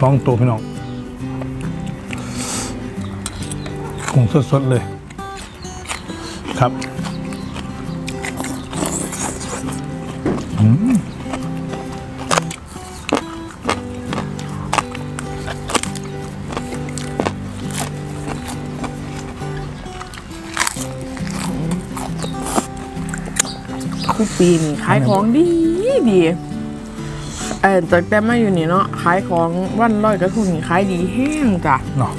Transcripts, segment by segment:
สองตัวพี่น้องกุ้งสดๆเลย ครับอืมคูปีนี่ขายของดีดีเออจากแต่มาอยู่นี่เนาะขายของวันร้อยกระทงนี่ขายดีแห้งจ้ะเนาะ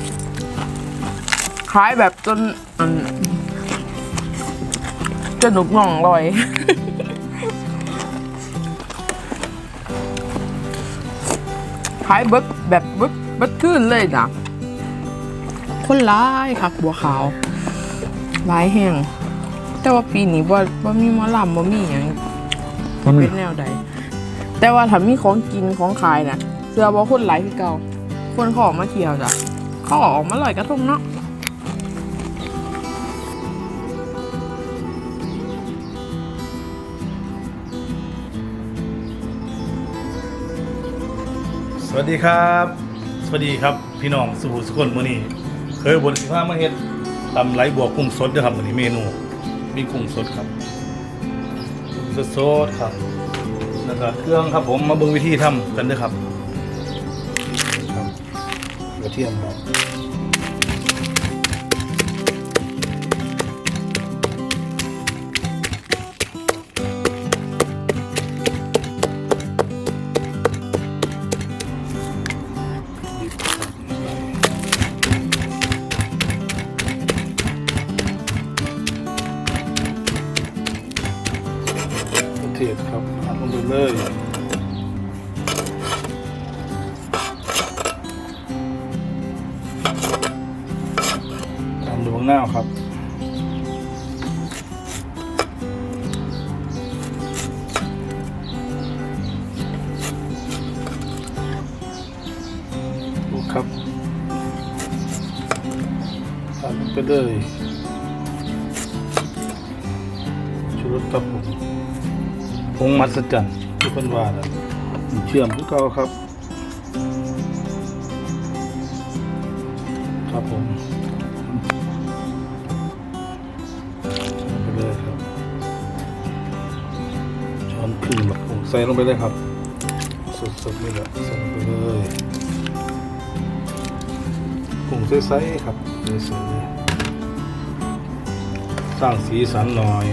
ขายแบบจนอันจนหนุกหน่องลอย ขายเบิดแบบเบิดเบิดขึ้นเลยนะคนร้ายคักบัวขาวร้ายแห้งแต่ว่าปีนี้ว่าว่ามีหมอลำว่ามีอย่างมันมีเป็นแนวใด แต่ว่าถ้ามีของกินของขายนะเสื้อว่าคนหลายคือเก่าคนเขาออกมาเที่ยวจ้ะเขาออกมาลอยกระทงเนาะสวัสดีครับ สวัสดีครับพี่น้องสุขุสุคนมื้อนี้เคยบนสิพามาเฮ็ดตำไหลบวกกุ้งสดด้อครับมื้อนี้เมนู มีกุ้งสดครับกุ้งสดๆครับ แล้วก็เครื่องครับผมมาเบิ่งวิธีทำกันด้อครับครับกระเทียมครับ ดูข้างหน้าครับ ดูครับทำลงไปเลยชูรสครับผมผงมัสจันที่คนว่าเชื่อมทุกเก่าครับ ใส่ลงไปเลยครับสดๆนี่แหละใส่ลงไปเลยกุ้งใสๆครับใสๆสร้างสีสันหน่อย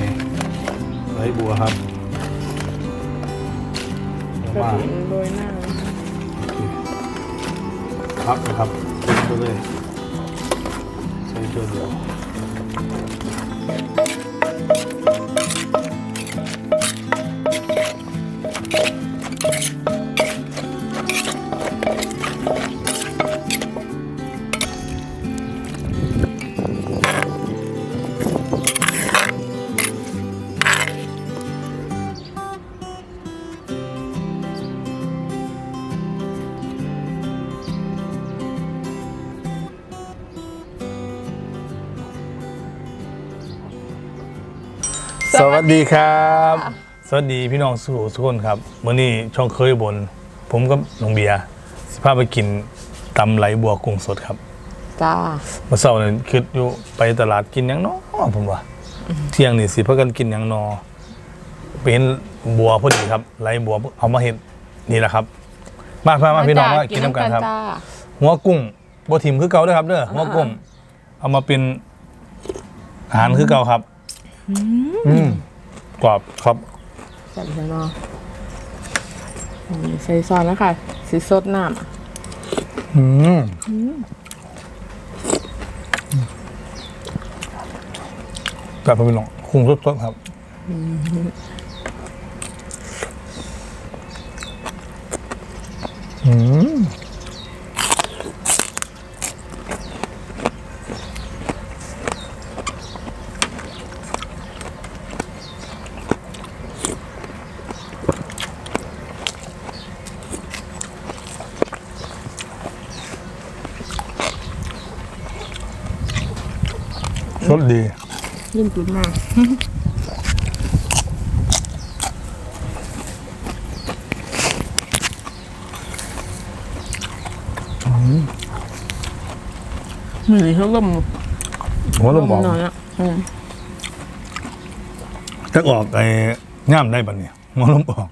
ไรบัวครับเอากระมาถิ่นโรยหน้าพักนะครับลงไปเลยใส่ตัวเดียว สวัสดีครับ สวัสดีพี่น้องสู่ทุกคนครับวันนี้ช่องเคยบน ผมกับน้องเบียร์สิพาไปกินตำไหลบัวกุ้งสดครับจ้าเมื่อเช้าเนี่ยคิดอยู่ไปตลาดกินหยังเนาะผมว่า เที่ยงนี่สิพากันกินหยังนอไปเห็นบัวพอดีครับไหลบัวเอามาเห็ดนี่แหละครับ มาพามาพี่น้องมากินน้ำกันครับ จ้าหัวกุ้งบัวถิ่มคือเก่าเด้วยครับเด้อหัวกุ้ง เอามาเป็นอาหารคือเก่าครับ อืมกรอบครับจับเลยเนาะอืมใส่ซอสแล้วค่ะสีสดน้อืมแบบพี่น้องคุ้งสดๆครับอืม สดดีำยิ่งจุดมากมือนี้เขาลมหัวลมบอกหน่อยอะอืมจะออกไอ้ย่ามได้ปะเนี่ยหัวลมออก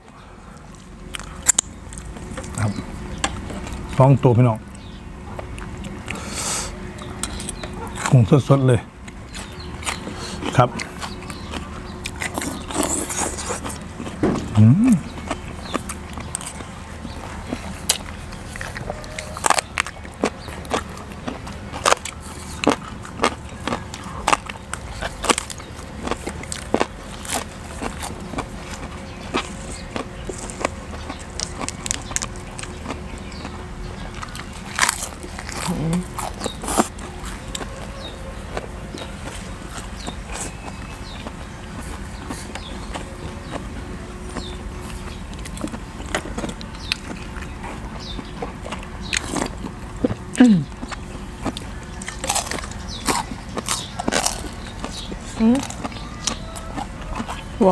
ครับสองตัวพี่น้องกุ้งสดๆเลย ครับ อืม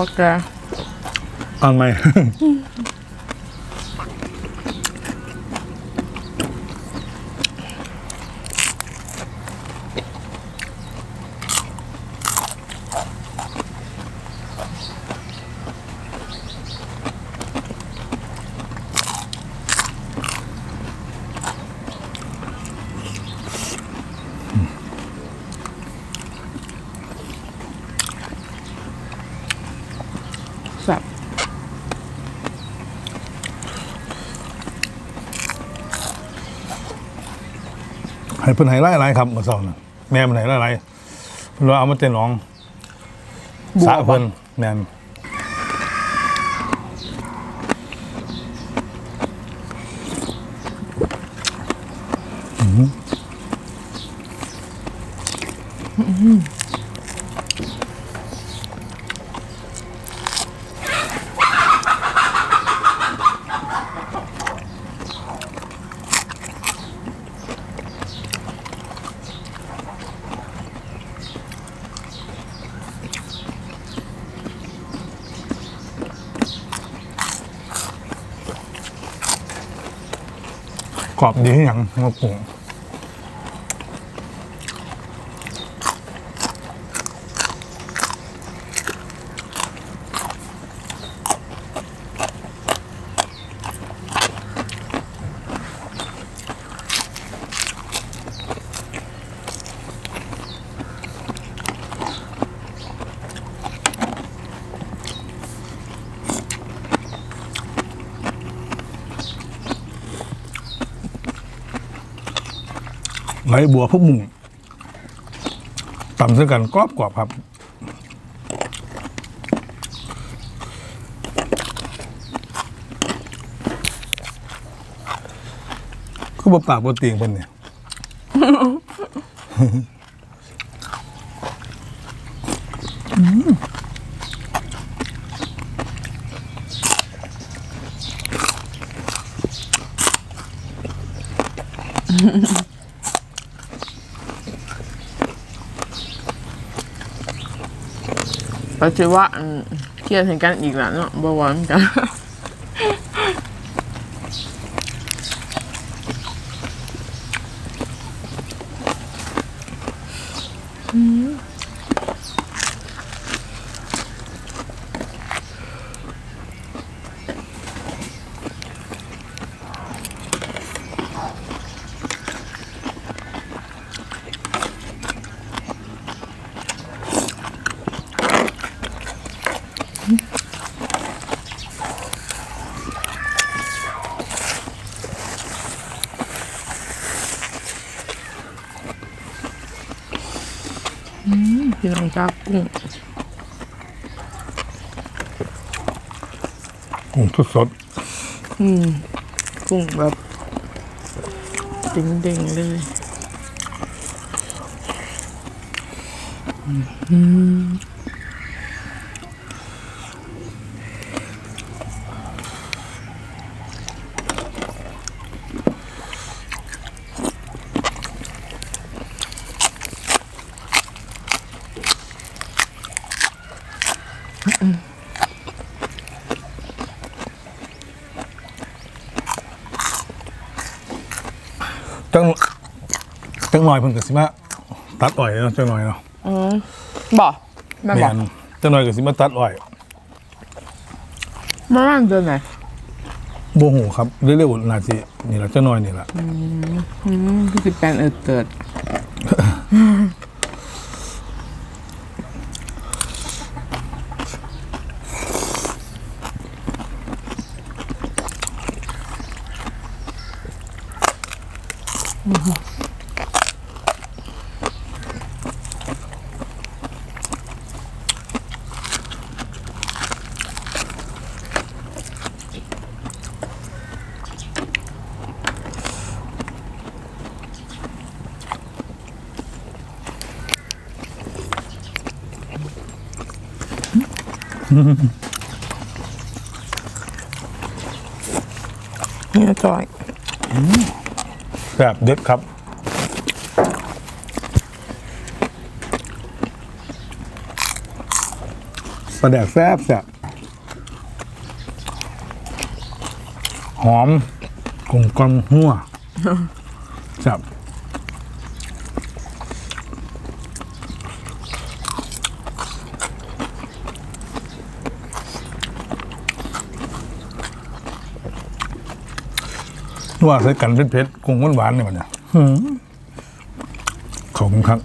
กแกอ่านไให้เพิ่นให้ไล่ไล่ครับเมื่อสองน่ะแม่มันให้ไล่ไล่เพิ่นว่าเอามาเต้นน้องบัวสระบ่เพิ่นแม่นกร อบดี ที่หยังงากุ้งไหลบัวพวกมุงต่ำเส้นกันกรอบกรอบครับคือบปากบนเตียงเพิ่นเนี่ย ก็ถือว่าอันเครียดเหมือนกันอีกแล้วเนาะบ่หวานกัน คือรองเท้ากุ้งกุ้งสดสดอืมกุ้งแบบเด้งๆเลย อืม จังหน่อยเพิ่นก็สิมาตัดอ้อยเนาะจังหน่อยเนาะอืมบ่แม่นแม่บ่นจังหน่อยก็สิมาตัดอ้อยมาว่างเดือนไหนบ่ฮู้ครับเร็วๆน่าสินี่ล่ะจังหน่อยนี่ล่ะอืมพี่สิแปลนเออเกิด นี่ยจอยแบบเด็ดครับปลาแดกแซ่บแซ่บหอมกลมกลมหัวแซ่ บว่าใส่กันเผ็ดๆกุ้งหวานๆนี่มันเนี่ยหืมขอบคุณครับ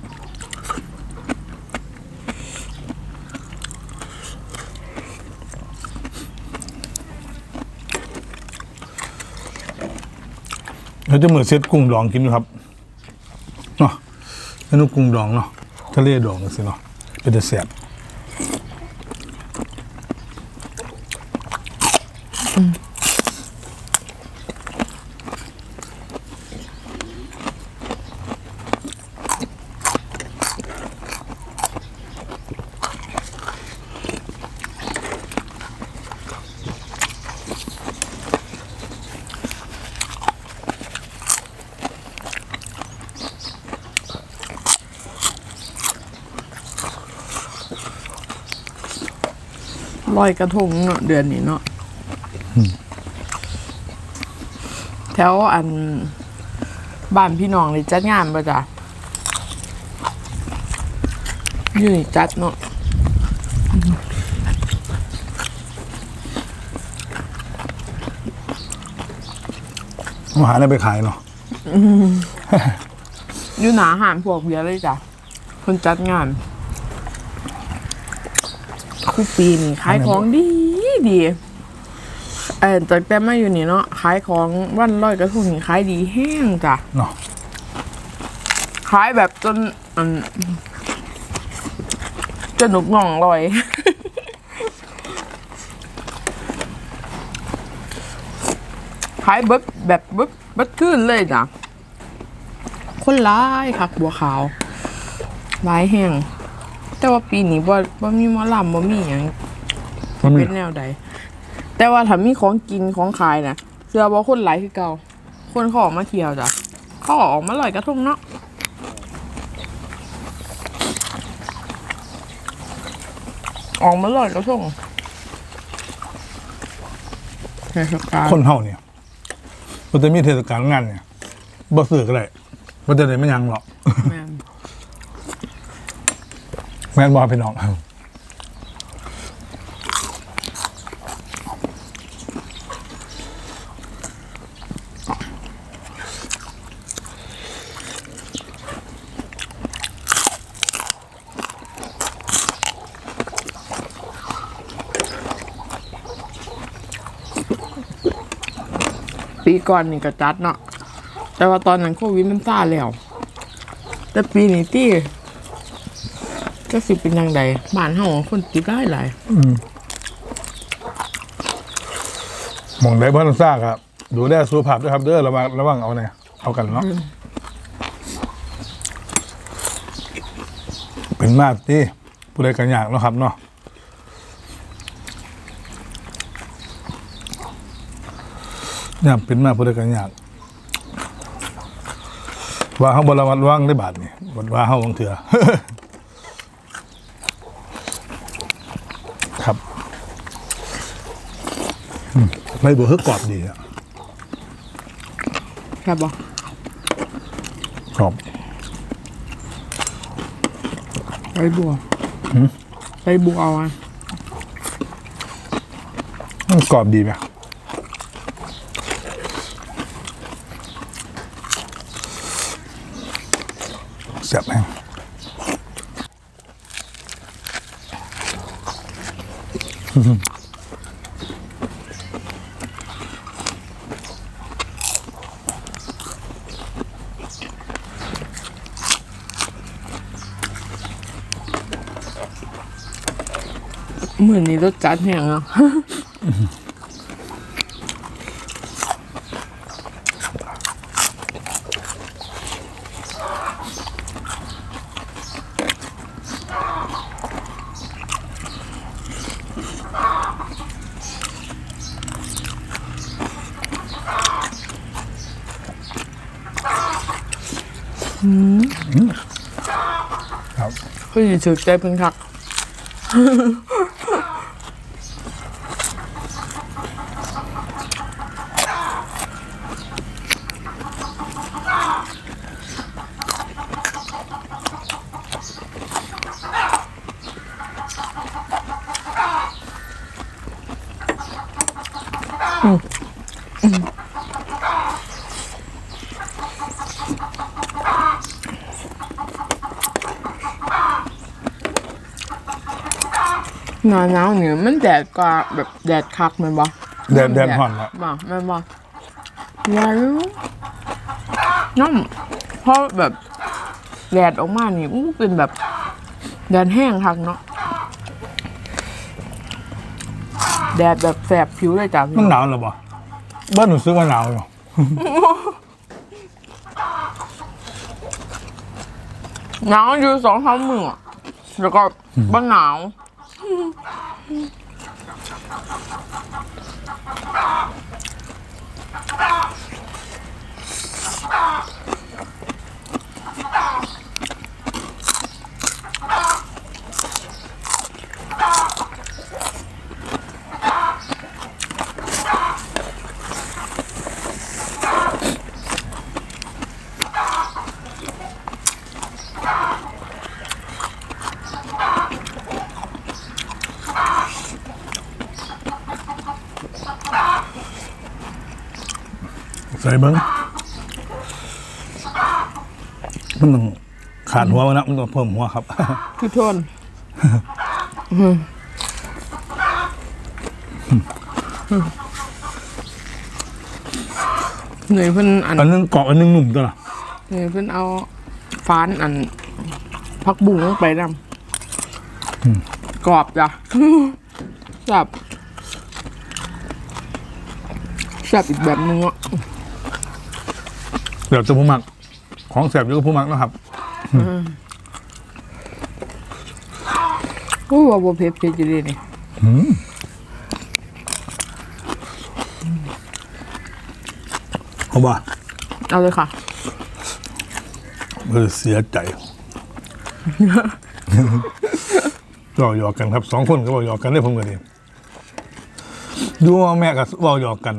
เราจะเหมือนเซตกุ้งดองกินดูครับเนาะเมนูกุ้งดองเนาะทะเลดองสิเนาะเป็นจะแซ่บ ลอยกระทงเนาะเดือนนี้เนาะแถวอันบ้านพี่น้องเลยจัดงานป่ะจ๊ะอยู่นี่จัดเนาะมาหาอะไรไปขายเนาะอยู่หนาอาหารพวกเบียร์เลยจ้ะคนจัดงาน คู่ปีนี่ขายของดีดีเออจากแต่มาอยู่นี่เนาะขายของวันลอยกระทงนี่ขายดีแห้งจ้ะเนาะขายแบบจนอืมจนหนุกหน่องลอย ขายเบิดแบบเบิดเบิดขึ้นเลยจ้ะคนร้ายคักบัวขาวร้ายแห้ง แต่ว่าปีนี้บ่บ่มีหมอลำบ่มีหยังมันมีเป็นแนวใด แต่ว่าถ้ามีของกินของขายนะเสื้อบ่คนหลายคือเก่า คนเขาออกมาเที่ยวจ้ะเขาออกมาลอยกระทงเนาะออกมาลอยกระทงเทศกาลคนเฮาเนี่ยมันจะมีเทศกาลงานเนี่ยบ่ซื้อก็ได้มันจะได้ไม่ยังหรอก แม่น แม่นบอพี่น้องปีก่อนนี่ก็จัดเนาะแต่ว่าตอนนั้นโควิดมันซาแล้ว แต่ปีนี้ที่ ก็สิเป็นยังไงบ้านเฮาคนติดได้หลายหมองได้บ้านซ่าครับ ดูแลสุขภาพด้วยครับเด้อระวังระวังเอาเนี่ยเอากันเนาะเป็นมากที่ผู้ใดกันอยากเนาะครับเนาะเนี่ยเป็นมากผู้ใดกันอยากว่าเขาบระมัดระวังได้บาทนี่บว่าเขาบางเถื่อ ครับอืม ไม่เบอร์กรอบดีอะครับบ่ครับใบบัวใบบัวเอาอะมันกรอบดีไหมแซ่บแห้งมื อนี้รสจัดแห้งอะครับก็อยู่ถือใจเป็นคัก หนาหนาวเนี่ยมันแดดกว่าแบบแดดคักแมันบ่แดดแดดห่อนครับบ่แมันบ่ว้าวน้ำเพราะแบบแดดออกมานี่อู้เป็นแบบแดดแห้งคักเนาะแดดแบบแสบผิวเลยจ้ะพี่มันหนาวหรือเปล่าบ้านหนูซื้อว่าหนาวอยู่หนาวอยู่สองสามมื้ออะแล้วก็บ่หนาว 嗯。 ใส่เบิ้งมันต้องขาดหัวมันนะมันต้องเพิ่มหัวครับคือโทนเหนื่อยเพิ่นอันอันนึงกรอบอันนึงหนุ่มตัวละเหนื่อยเพิ่นเอาฟ้านอันพักบุ้งลงไปนำกรอบจ้ะแซ่บแซ่บอีกแบบนึงอะ เดี๋ยวจะผู้มัก ของแสบเยอะกว่าผู้มักนะครับโอ้ว่าบ่เผ็ดเผ็ดอยู่ดีนี่เขาว่าเอาเลยค่ะเออเสียใจก็หยอกกันครับสองคนก็บอกหยอกกันได้ผมกันเองดูว่าแม่กับว่าหยอกกัน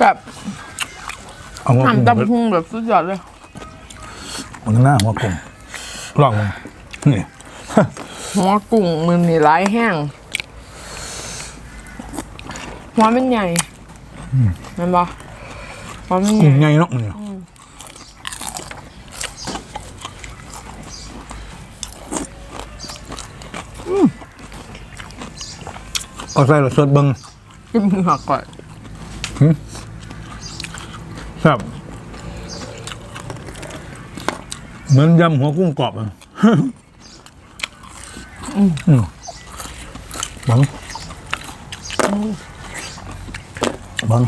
แบบ เอาหัวหั่นกุ้งตำพุงแบบสุดยอดเลยมันหน้าหัวกุ้งลองมันนี่ หัวกุ้งมันนี่ร้ายแห้งหัวมันใหญ่แมันบ่หัวมันใหกุ้ญ่งใหญ่เนาะมันเนี่ยเอาใส่รสสดเบิ้งจิ้มเหงือกก่อน ครับเหมือนยำหัวกุ้งกรอบอะอืมบังเบัง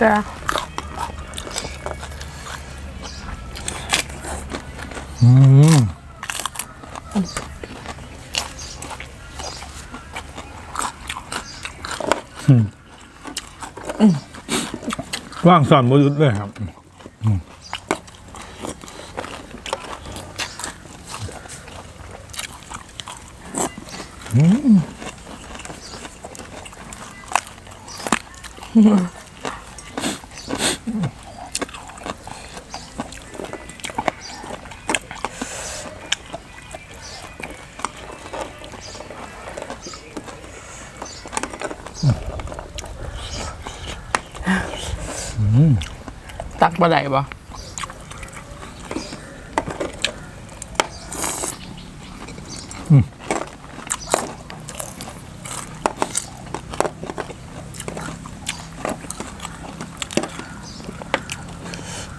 กะอื มว่างสอนบยุทธ์เลยครับตัก บ่ได้บ่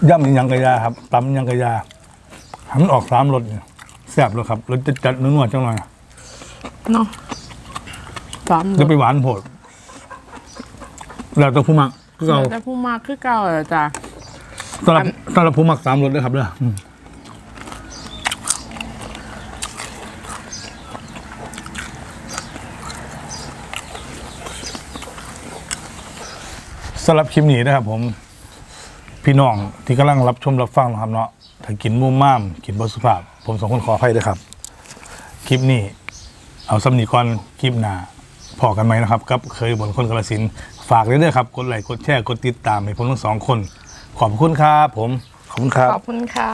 ย่ำยังกระยาครับตำยังกระยาหันออกสามรสเนี่ยแซ่บเลยครับรสจะจัดๆนัวๆจังหน่อยเนาะสามจะไปหวานโผดแล้วแต่ผู้มักคือเรา แต่ผู้มากคือเก่าเหรอจ้ะ สำหรับสำหรับผู้มักสามรสด้วยครับเด้ออืมสำหรับคลิปนี้นะครับ ผม พี่น้องที่กำลังรับชมรับฟังนะครับเนาะถ้ากินมุมม่ามกินบสุภาพ ผมสองคนขออภัยด้วยครับ คลิปนี้ เอาสำนีก่อนคลิปหน้าพอกันไหมนะครับกับเคยบนคนกระสินธุ์ฝากเลยเด้อครับ กดไลค์กดแชร์กดติดตามให้ผมทั้งสองคน ขอบคุณครับผม ขอบคุณครับ ขอบคุณค่ะ